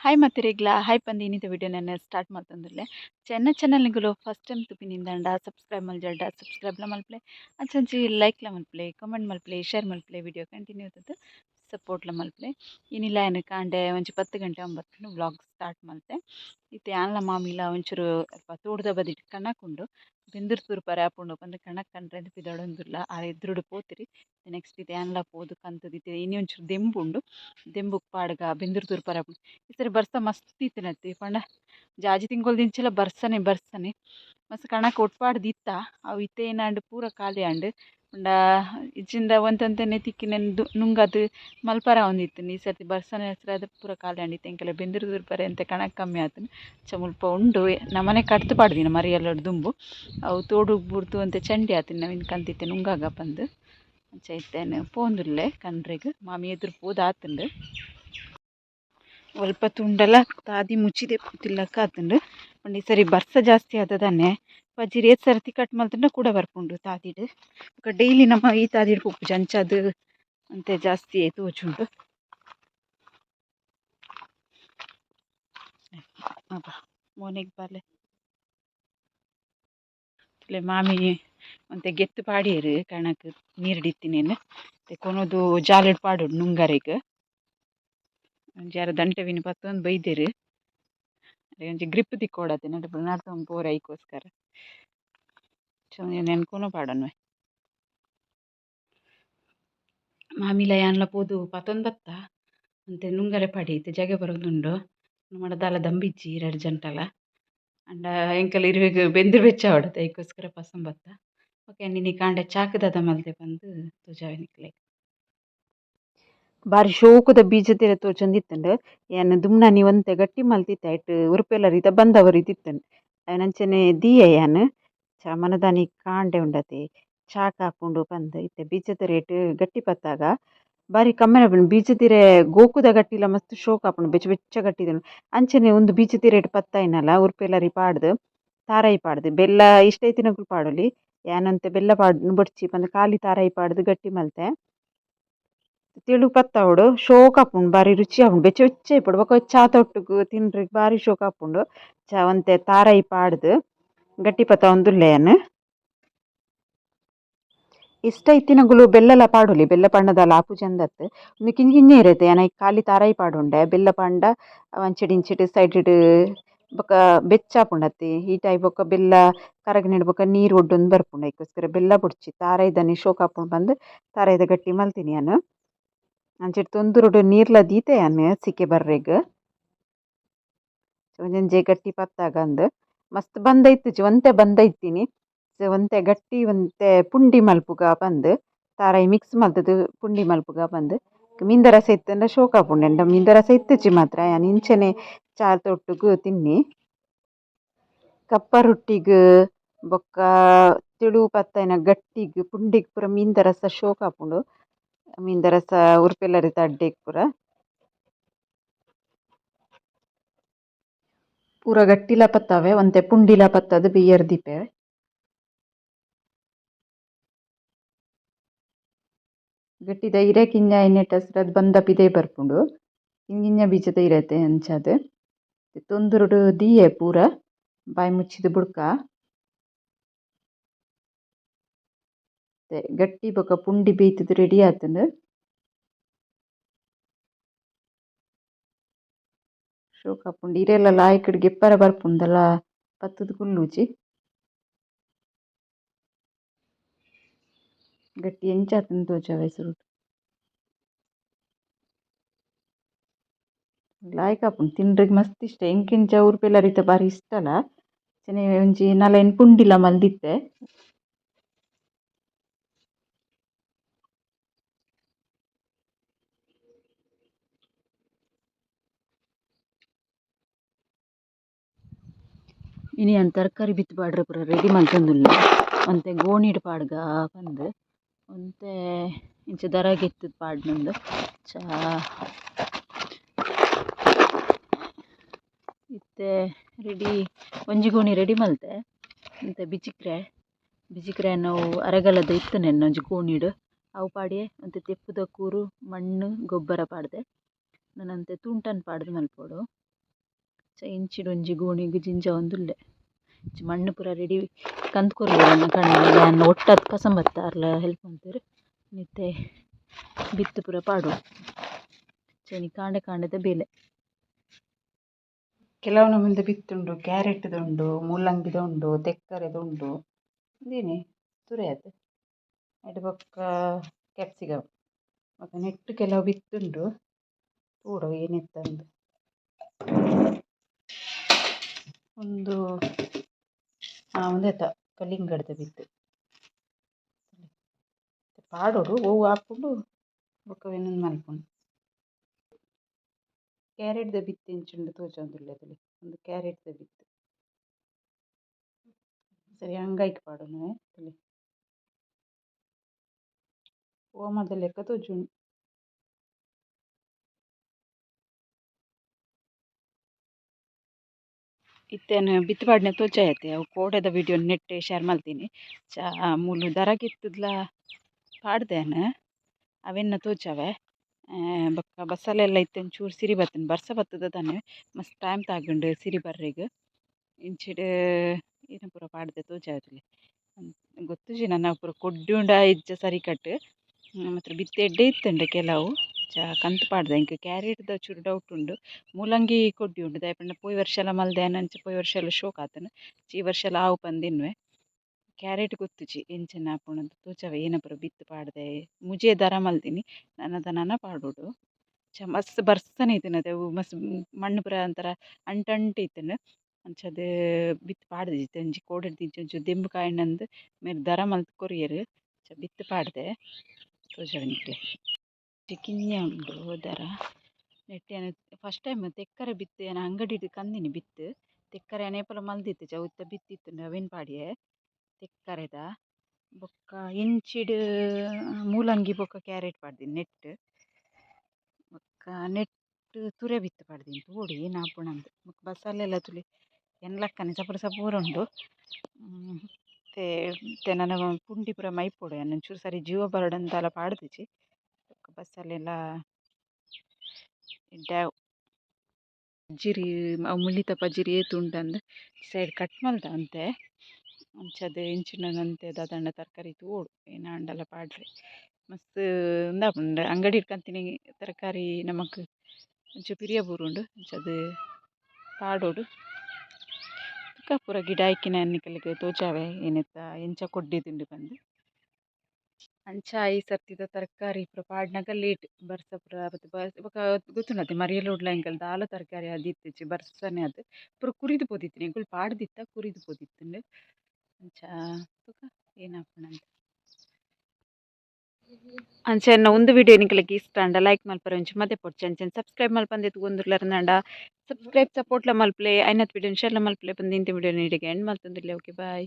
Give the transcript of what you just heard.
Hi ಮತ್ತಿರಿಗ್ಲ hi ಪಂದಿ ಇನ್ನಿತ ವಿಡಿಯೋ ನಾನು ಸ್ಟಾರ್ಟ್ ಮಾಡ್ತಂದಿರಲೆ ಚೆನ್ನ ಚಾನಲ್ಗಳು ಫಸ್ಟ್ ಟೈಮ್ ತುಪಿನಿಂದ ಸಬ್ಸ್ಕ್ರೈಬ್ ಮಲ್ಜಡ್ಡ ಸಬ್ಸ್ಕ್ರೈಬ್ಲ ಮಲ್ಪಲೆ ಅಂಚಿ ಲೈಕ್ಲ ಮಲ್ಪಲೆ ಕಮೆಂಟ್ ಮಲ್ಪಲೆ ಶೇರ್ ಮಲ್ಪಲೆ ವಿಡಿಯೋ ಕಂಟಿನ್ಯೂ ಇರ್ತದೆ ಸಪೋರ್ಟ್ಲ ಮಲ್ಪಲೆ. ಏನಿಲ್ಲ ಏನು ಕಾಂಡೆ ಒಂಚು ಪತ್ತು ಗಂಟೆ ಒಂಬತ್ತು ವ್ಲಾಗ್ ಸ್ಟಾರ್ಟ್ ಮಲ್ತೆ. ಇತ್ತೆ ಆನ್ಲ ಮಾಮಿಲ ಒಂಚೂರು ಅಲ್ಪ ತೋಟದ ಬದಿಟ್ ಕಣಕುಂಡು ಬೆಂದೂರು ತೂರು ಪರ ಆಪುಂಡು ಪಂದ್ ಕಣಕ್ ಕಂಡ್ರೆ ಪಿದೊಡೊಂದುಲ್ಲ ಆ ಎದುರುಡು ಪೋತಿರಿ ನೆಕ್ಸ್ಟ್ ಇದು ಆನ್ಲ ಪೋದು, ಕಂತದ ಇತ್ತೆ ಇನಿ ಒಂಚೂರು ದೆಂಬು ಉಂಡು. ದೆಂಬುಗ್ ಪಾಡ್ಗ ಬೆಂದಿರ್ತೂರು ಪರ ಆಪುಂಡು ಈ ಸರಿ ಬರ್ಸ ಮಸ್ತ್ ಇತ್ತಿನತ್ತಿ ಪಂಡ ಜಾಜಿ ತಿಂಗೊಲ್ ದಿಂಚೆಲ್ಲ ಬರ್ಸನೆ ಬರ್ಸನೆ. ಮಸ್ತ್ ಕಣಕ್ ಒಟ್ಪಾಡ್ದು ಇತ್ತ? ಅವು ಇತ್ತೆ ಪೂರ ಖಾಲಿ ಆಂಡ್ ಉಂಡ ಇಜ್ಜಿಂದ ಒಂತೊಂತೆನೆ ತಿಕ್ಕಿನೆಂದು ನುಂಗದು ಮಲ್ಪರ ಒಂದಿತ್ತಿನ ಈ ಸರ್ತಿ ಬರ್ಸನೆ ಹೆಸ್ರಾದ್ ಪೂರ ಖಾಲಿ ಆಂಡ್ ಇತ್ತೆಂಕೆಲ್ಲ ಬೆಂದೂರು ತೂರು ಅಂತ ಕಣಕ್ಕೆ ಕಣಕ್ ಕಮ್ಮಿ ಆತುಂಡು ಚಮುಲ್ಪ ಮುಲ್ಪ ಉಂಡು ನಮನೆ ಕಟ್ತು ಪಾಡ್ದಿನ ಮರಿ ಮರಿಯಲ್ಲೊಡು ದುಂಬು. ಅವು ತೋಡು ಬುಡ್ದು ಅಂತ ಚಂಡಿ ಆತಿನ ನವಿನ್ ಕಂತಿತ್ತೆ ನುಂಗಾಗ ಬಂದು. ಚೈತೇನೆ ಪೋಂದುಲ್ಲೆ ಕಣ್ರೆಗ್. ಮಾಮಿ ಎದುರು ಪೋದು ಆತುಂಡು. ಒಲ್ಪ ತುಂಡಲ ತಾದಿ ಮುಚ್ಚಿದೆ ತಿಲ್ಲಕ ಆತುಂಡು. ಪಂಡ ಈ ಸರಿ ಬರ್ಸ ಜಾಸ್ತಿ ಆದದನೆ ಪಜಿರ್ ಏತ್ ಸರ್ತಿ ಕಟ್ ಮಲ್ತಿನ ಕೂಡ ಬರ್ಪುಂಡು ತಾದಿಡ್. ಬೊಕ ಡೈಲಿ ನಮ ಈ ತಾದಿಡ್ ಪೋಪುಜಿ ಅಂಚಾದ್ ಅಂತೆ ಜಾಸ್ತಿ ತೋಜುಂಡು. ಮೋನೆಗ್ ಬಾಲೆ ಇತ್ಲೆ ಮಾಮಿ ಒಂತೆ ಗೆತ್ತು ಪಾಡಿಯರು ಕಣಕ್ ನೀರು ಮತ್ತೆ ಕೊನೊದು ಜಾಲಡ್ ಪಾಡು ನುಂಗರೆಗ್. ಒಂಜಿ ದಂಟೆ ಪತ್ತೊಂದು ಬೈದೆರ್. ಒಂಜಿ ಗ್ರಿಪ್ ತಿಕ್ಕೊಡತೆ ನೆಟೆ ಪೂರ ನಡ್ತೊಂದು ಪೋರೆ ಐಕೋಸ್ಕರ ನೆನ್ಕೊನೋ ಪಾಡನ್ವೆ ಮಾಮಿಲ ಯಾನ್ಲ ಪೋದು ಪತೊಂದು ಬತ್ತ ಅಂತೆ ನುಂಗರೆ ಪಾಡಿ ಇತ್ತೆ ಜಗೆ ಬರೊಂದುಂಡು ನಮನ ದಾಲ ದಂಬಿಜ್ಜಿ ರಡ್ಡ್ ಜಂಟಲ. ಆಂಡ ಎಂಕಲ್ನ ಇರುವೆಗ್ ಬೆಚ್ಚ ಬೆಚ್ಚಾವಡತೆ ಐಕೋಸ್ಕರ ಪಸಂದ್ ಬತ್ತ ಬೊಕ ಎನ್ನನಿ ಕಾಂಡೆ ಚಾಕ್ ಮಲ್ದೆ ಪಂದ್ ತೋಜಾವೆ ನಿಕ್ಲೆಗ್. ಬಾರಿ ಶೋಕುದ ಬೀಜತೆರೆ ತೋಜೊಂದಿತ್ತುಂಡು ಯಾನ್ ದುಮ್ನನಿ ಒಂತೆ ಗಟ್ಟಿ ಮಲ್ತಿತ್ತ ಐಟ್ ಉರುಪೆಲ್ಲ ರೀತ ಬಂದವ ರೀತಿ ಇತ್ತೆಂಡ್ ದೀಯ ಯಾನ್ ಚ ಮನದಾನಿ ಕಾಂಡೆ ಉಂಡತೆ ಚಾಕ್ ಹಾಕೊಂಡು ಪಂದ್ ಇತ್ತೆ ಬೀಜದ ರೇಟ್ ಗಟ್ಟಿ ಪತ್ತಾಗ, ಬಾರಿ ಕಮ್ಮಿ ಬೀಜತಿರೆ ಗೋಕುದ ಗಟ್ಟಿಲ ಮಸ್ತ್ ಶೋಕು ಆಪುಂಡು ಬೆಚ್ಚ ಬೆಚ್ಚ ಗಟ್ಟಿದನು ಅಂಚನೆ ಉಂದು ಬೀಜತಿರೆಟ್ ಪತ್ತಾಯಿನಲ ಒರುಪೆಲರಿ ಪಾಡ್ದ್, ತಾರಾಯಿ ಪಾಡ್ದ್, ಬೆಲ್ಲ ಇಷ್ಟ ಇತ್ತಿನಕುಲು ಪಾಡೊಲಿ ಯಾನ್ ಒಂತೆ ಬೆಲ್ಲ ಪಾಡ್, ಬೊಡ್ಚಿ ಪಂದ್ ಕಾಲಿ ತಾರಾಯಿ ಪಾಡ್ದ್ ಗಟ್ಟಿ ಮಲ್ತೆ. ತೆಳು ಪತ್ತವುಡು ಆಪುಂಡು ಬಾರಿ ರುಚಿ ಆಪುಂಡು ಬೆಚ್ಚ ಬೆಚ್ಚ ಇಪ್ಪುಡು ಬೊಕ ಚಾತ ತೊಟ್ಟುಗು ತಿನ್ರೆಗ್ ಬಾರಿ ಶೋಕು ಆಪುಂಡು ಚ ಒಂತೆ ತಾರಾಯಿ ಪಾಡ್ದ್ ಗಟ್ಟಿ ಪತ್ತವೊಂದುಲ್ಲೆ ಯಾನ್ ಇಷ್ಟ ಇತ್ತಿನಗುಲು ಬೆಲ್ಲಲ ಪಾಡುಲಿ ಬೆಲ್ಲ ಪಂಡದ ಆಪು ಚಂದತ್ ಉಂದು ಕಿಂಜಿ ಕಿಂಜಿ ಕಾಲಿ ತಾರಾಯಿ ಪಾಡುಂಡೆ ಬೆಲ್ಲ ಪಂಡ ಅಂಚಿಡ್ ಇಂಚಿಡ್ ಸೈಡ್ಡ್ ಬೊಕ ಬೆಚ್ಚ ಆಪುಂಡು ಅತ್ತಿ ಹೀಟ್ ಆಯಿ ಬೊಕ ಬೆಲ್ಲ ಕರಗಿನೆಡ್ ಬೊಕ ನೀರು ಒಡ್ಡೊಂದು ಬರ್ಪುಂಡು ಇಕ್ಕೋಸ್ಕರ ಬೆಲ್ಲ ಬುಡ್ಚಿ ತಾರಾಯಿದ ಶೋಕು ಬಂದು ಪಂದ್ ತಾರಾಯಿದ ಗಟ್ಟಿ ಮಲ್ತೀನಿ ಯಾನ್ ಅಂಚಿಡ್ ತೊಂದುರುಡು ನೀರ್ಲ ದೀತೆ ಯಾನ್ ಸಿಕ್ಕೆ ಬರ್ರೆಗ್ ಒಂಜೊಂಜೆ ಗಟ್ಟಿ ಪತ್ತಾಗ ಅಂದ್. ಮಸ್ತ್ ಬಂದ ಇತ್ತಿಜಿ ಒಂತೆ ಬಂದ ಇತ್ತಿನಿ ಒಂತೆ ಗಟ್ಟಿ, ಒಂತೆ ಪುಂಡಿ ಮಲ್ಪುಗ ಪಂದ್ ತಾರಾಯಿ ಮಿಕ್ಸ್ ಮಲ್ತುದು ಪುಂಡಿ ಮಲ್ಪುಗ ಪಂದ್ ಮೀನ್ದ ರಸ ಇತ್ತ್ಂಡ ಶೋಕು ಆಪುಂಡು ಎನ್ನ ಮೀನ್ದ ರಸ ಇತ್ತಿಜಿ ಮಾತ್ರ. ಯಾನ್ ಇಂಚನೆ ಚಾರ್ ತೊಟ್ಟುಗು ತಿನ್ನಿ. ಕಪ್ಪ ರೊಟ್ಟಿಗ್, ಬೊಕ್ಕ ತಿಳು ಪತ್ತಯಿನ ಗಟ್ಟಿಗ್, ಪುಂಡಿಗ್ ಪೂರ ಮೀನ್ದ ರಸ ಶೋಕು ಆಪುಂಡು ಮೀನ್ದ ರಸ ಉರುಪೆಲ ರೀತ ಅಡ್ಡೆಗ್ ಪೂರ ಪೂರ ಗಟ್ಟಿಲ ಪತ್ತವೆ ಒಂತೆ ಪುಂಡಿಲ ಪತ್ತದ್ ಬಿಯರ್ ದೀಪೆ ಗಟ್ಟಿದ ಇರೆ ಕಿಂಜ ಐನೆಟ್ ಹಸ್ರದ್ ಬಂದ ಪಿದೆ ಬರ್ಪುಂಡು ಕಿಂಗಿಂಜ ಬೀಜದ ಇರತ್ತೆ ಅಂಚಾದ್ ತೊಂದುರುಡು ದೀಯೆ ಪೂರ ಬಾಯಿ ಮುಚ್ಚಿದ ಬುಡ್ಕ ಗಟ್ಟಿ ಬೊಕ ಪುಂಡಿ ಬೇಯಿತುದು ರೆಡಿ ಆತುಂಡು ಶೋಕು ಆಪುಂಡು ಇರೆಲ ಲಾಯ್ಕುಡು ಗೆಪ್ಪರೆ ಬರ್ಪುಂಡು ಪತ್ತುದು ಕುಲ್ಲುಜಿ ಗಟ್ಟಿ ಎಂಚ ಆತುಂಡು ತೋಜಾವೆ ಸುರುಟ್ ಲಾಯ್ಕ್ ಆಪುಂಡು ತಿನ್ರೆಗ್ ಮಸ್ತ್ ಇಷ್ಟ. ಎಂಕೆಂಚ ಉರುಪೆಲ ರೀತ ಬಾರಿ ಇಷ್ಟಲ. ಒಂಜಿ ನಲ ಪುಂಡಿಲ ಮಲ್ದಿತ್ತೆ. ಇನಿ ಏನು ತರಕಾರಿ ಬಿತ್ತ್ ಪಾಡ್ರೆ ಪೂರ ರೆಡಿ ಮಲ್ತೊಂದುಲ್ಲೆ ಒಂತೆ ಗೋಣಿಡ್ ಪಾಡ್ಗ ಪಂದ್ ಒಂತೆ ಇಂಚ ದರಗ್ ಎತ್ತುದು ಪಾಡ್ಂದ್ ಚಾ, ಇತ್ತೆ ರೆಡಿ ಒಂಜಿ ಗೋಣಿ ರೆಡಿ ಮಲ್ತೆ. ಇಂತ ಬಿಜಿಕ್ರೆ ಬಿಜಿಕ್ರೆ ನಾವು ಅರಗಲದ ಅರೆಗಲದ ಇತ್ತುನೆನ್ ಒಂಜಿ ಗೋಣಿಡ್. ಅವು ಪಾಡ್ಯೆ ಒಂತೆ ತೆಪ್ಪುದ ಕೂರು, ಮಣ್ಣು, ಗೊಬ್ಬರ ಪಾಡ್ದೆ. ನನಂತೆ ತುಂಟನ್ ಪಾಡ್ದ್ ಮಲ್ಪೊಡು. ಇಂಚಿಡು ಒಂಜಿ ಗೋಣಿಗ್ ಜಿಂಜ ಒಂದುಲ್ಲೆ. ಇಂಚಿ ಮಣ್ಣು ಪೂರ ರೆಡಿ ಕಂತ್ ಕೊರ್ರೆ ಕಣ್ ಒಟ್ಟದ್ ಕಸಮ್ ಬತ್ತಾರ್ಲ ಹೆಲ್ಪ್ ಮಲ್ತೆರ್ ನೆತ್ತೆ ಬಿತ್ತು ಪೂರ ಪಾಡೊಡು ಅಂಚನೆ ಕಾಂಡೆ ಕಾಂಡೆದ ಬೇಲೆ. ಕೆಲವು ನಮೂನಿದ ಬಿತ್ತುಂಡು, ಕ್ಯಾರೆಟ್ ದ ಉಂಡು ಮೂಲಂಗಿದ ಉಂಡು ತೆಕ್ಕರೆದ ಉಂಡು ಉಂದೆನ್ ತೂವೆರೆ ಐಟ್ ಬೊಕ್ಕ ಕ್ಯಾಪ್ಸಿಕಮ್ ಬೊಕ ನೆಟ್ಟ್ ಕೆಲವು ಬಿತ್ತುಂಡು. ತೂವೊಡು ಏನ್ ಆ ಉಂದೆತ ಕಲ್ಲಿಂಗಡ್‌ದ ಬಿತ್ತು ಪಾಡೋಡು ಹೂವು ಆಪುಂಡು ಬೊಕ ಮಲ್ಕೊಂಡು. ಕ್ಯಾರೆಟ್ದ ಕ್ಯಾರೆಟ್ ದ ಬಿತ್ತು ಇಂಚುಂಡು ತೋಜೊಂದುಲ್ಲೆ ತೂಲೆ ಉಂದು ಕ್ಯಾರೆಟ್ ದ ಬಿತ್ತು. ಸರಿ ಹಂಗಾಯ್ಕೆ ಪಾಡೋಣ ತೂಲೆ. ಮಲ್ಲ ಲೆಕ್ಕ ತೋಜುಂಡು ಇತ್ತೆನ್ ಬಿತ್ತು ಪಾಡ್‌ನ ತೋಜಾಯೆತೆ ಅವು ಕೋಡೆದ ವಿಡಿಯೋ ನೆಟ್ಟೆ ಶೇರ್ ಮಾಡ್ತೀನಿ. ಚಾ ಮೂಲು ದರಗಿತ್ತುದ್ಲ ಪಾಡ್ದೆನ್? ಅವೆನ್ನ ತೋಜಾವೆ ಬಕ್ಕ ಬಸಳೆ ಎಲ್ಲ ಇತ್ತೆನ್ ಒಂಚೂರು ಸಿರಿ ಬತ್ತುಂಡು ಬರ್ಸ ಬತ್ತದ ತಾನೆ. ಮಸ್ತ್ ಟೈಮ್ ತಾಗಂಡು ಸಿರಿ ಬರ್ರೆಗ್. ಇಂಚಿಡ್ ಏನ ಪೂರ ಪಾಡ್ದೆ ತೋಜಾವೆ ಗೊತ್ತು ಗೊತ್ತುಜಿ ನನ್ನ ಪೂರ ಕೊಡ್ಡುಂಡ ಇಜ್ಜ ಸರಿಕಟ್ ಮಾತ್ರ ಬಿತ್ತು ಎಡ್ಡೆ ಕೆಲವು. ಕಂತ್ ಪಾಡ್ದೆ. ಎಂಕ್ ದ ಚೂರು ಡೌಟ್ ಉಂಡು. ಮೂಲಂಗಿ ಕೊಡ್‌್ಯುಂಡು ದಾಯೆಪಂಡ ಪೋಯಿ ವರ್ಷಲ ಮಲ್ದೆನ ಅಂಚ ಪೋಯಿ ವರ್ಷಲ ಶೋಕ್ ಆತುಂಡು ಈ ವರ್ಷಲ ಆವು ಪಂದ್ ಎನ್ನುವೆ ಕ್ಯಾರೆಟ್ ಗೊತ್ತುಜಿ ಎಂಚಿನ ಆಪುಂಡು ತೋಜಾವೆ ಏನಪುರ ಬಿತ್ತು ಪಾಡ್ದೆ? ಮುಜೆ ದರ ಮಲ್ತಿನಿ ನನದ ನನ ಪಾಡೊಡು. ಚ ಮಸ್ತ್ ಬರ್ಸನೆ ಇತ್ತಿನ ಅವು ಮಸ್ತ್ ಮಣ್ಣು ಪೂರ ಒಂತರ ಅಂಟ್ ಅಂಟ್ ಇತ್ತ್ಂಡ್ ಅಂಚಾದ್ ಬಿತ್ತು ಪಾಡ್ದೆರ್ ಒಂಜಿ ಕೋಡಡ್ ಒಂಚೂರು ದೆಂಬು ಕಾಯಿನಂದ್ ಮೇರ್ ದರ ಮಲ್ತ್ ಕೊರಿಯೆರ್. ಬಿತ್ತು ಪಾಡ್ದೆ. ತೋಜಾವೆ ನಿಕ್ಲೆ ಕಿಂಜ ಉಂಡು ದರ ನೆಟ್ಟ್ ಫಸ್ಟ್ ಟೈಮ್ ತೆಕ್ಕರೆ ಬಿತ್ತ್ ಯಾನ್ ಅಂಗಡಿಡ್ ಕಂದಿನಿ ಬಿತ್ತ್. ತೆಕ್ಕರೆ ಆನೆ ಪೂರ ಮಲ್ದಿತ್ತ್ ಬಿತ್ತಿತ್ತು ಬಿತ್ತಿತ್ತುಂಡು ಅವೆನ್ ಪಾಡ್ಯೆ ತೆಕ್ಕರೆದ ಬೊಕ್ಕ ಇಂಚಿಡ್, ಮೂಲಂಗಿ ಬೊಕ ಕ್ಯಾರೆಟ್ ಪಾಡ್ದಿನಿ ನೆಟ್ಟ್. ಬೊಕ್ಕ ನೆಟ್ಟ್ ತುರೆ ಬಿತ್ತ್ ಪಾಡ್ದಿನಿ ತೂವೊಡು ಏನ್ ಆಪುಂಡು ಬೊಕ ಬಸಳೆ ಎಲ್ಲ ತೂಲೆ ಎನ್ನಲಕ್ಕನೆ ಸಪೂರ ಸಪೂರ ಉಂಡು. ತೆ ನನ್ನ ಪುಂಡಿ ಪೂರ ಮೈಪೊಡು ಯಾನ್ ಒಂಚೂರು ಸರಿ ಜೀವ ಬರಡ್ ಅಂತಾಲ ಪಾಡ್ದಿಜಿ ಬೊಕ ಡ್ಯಾವ್ ಜಿರಿ ಮುಳ್ಳಿತಪ್ಪ ಜಿರಿ ಮುಳ್ಳಿತ ಪಜಿರ್ ಏತ್ ಉಂಡಂದ್ ಸೈಡ್ ಕಟ್ ಮಲ್ತ ಅಂತೆ ಅಂಚದ ಇಂಚಿನಂತೆ ದಂಡ ತರಕಾರಿ ತೂವೊಡು ಏನು ಆಂಡಲ ಪಾಡ್ರೆ. ಮಸ್ತ್ ಉಂದಾಪುಂಡು ಅಂಗಡಿ ಇಟ್ಕಂತೀನಿ ತರಕಾರಿ ನಮಕ್. ಅಂಚು ಪಿರಿಯ ಬೂರುಂಡು ಉಂಡು ಪಾಡೋಡು. ಬೊಕ ಪೂರ ಗಿಡ ಐಕಿನ ಅನ್ನಿಕಲಿಗೆ ತೋಜಾವೆ ಏನೆತ್ತ ಎಂಚ ಕೊಡ್ಡಿದುಂಡು ಪಂದ್ ಅಂಚ ಈ ಸರ್ತಿದ ತರಕಾರಿ ಪೂರ ಪಾಡ್ನಗ ಲೇಟ್ ಬರ್ಸ ಪೂರ ಬೊಕ ಗೊತ್ತುಂಡತೆ ಮರಿಯಲೊಡ್ಲ ಎಂಕಲ್ ದಾಲ ತರಕಾರಿ ಆದ್ ದೀತೆಜಿ ಬರ್ಸನೆ ಆದ್ ಪೂರ ಕುರಿದ್ ಪೋದಿತ್ತಿನಿ ಎಂಕುಲು ಪಾಡ್ದಿತ್ತ ಕುರಿದ್ ಪೋದಿತ್ತುಂಡು ಅಂಚ ಬೊಕ ಏನ ಆಪುಂಡು ಅಂಚ ಅಂಚೆನ್ನ ಉಂದು ವಿಡಿಯೋ ನಿಕುಲುಗೆ ಇಷ್ಟ ಆಂಡ ಲೈಕ್ ಮಲ್ಪರೆ ಒಂಚೂರು ಮದೆ ಪೊಡ್ಚಿ ಅಂಚನೆ ಸಬ್ಸ್ಕ್ರೈಬ್ ಮಲ್ಪಂದೆ ತೂವೊಂದುಲ್ಲೆರ್ ಸಬ್ಸ್ಕ್ರೈಬ್ ಸಪೋರ್ಟ್ಲ ಮಲ್ಪಲೆ ಐನತ್ ವಿಡಿಯೋನ್ ಶೇರ್ಲ ಮಲ್ಪಲೆ ಇಂತೆ ವಿಡಿಯೋ ಎಂಡ್ ಮಲ್ತೊಂದುಲ್ಲೆ ಓಕೆ ಬಾಯ್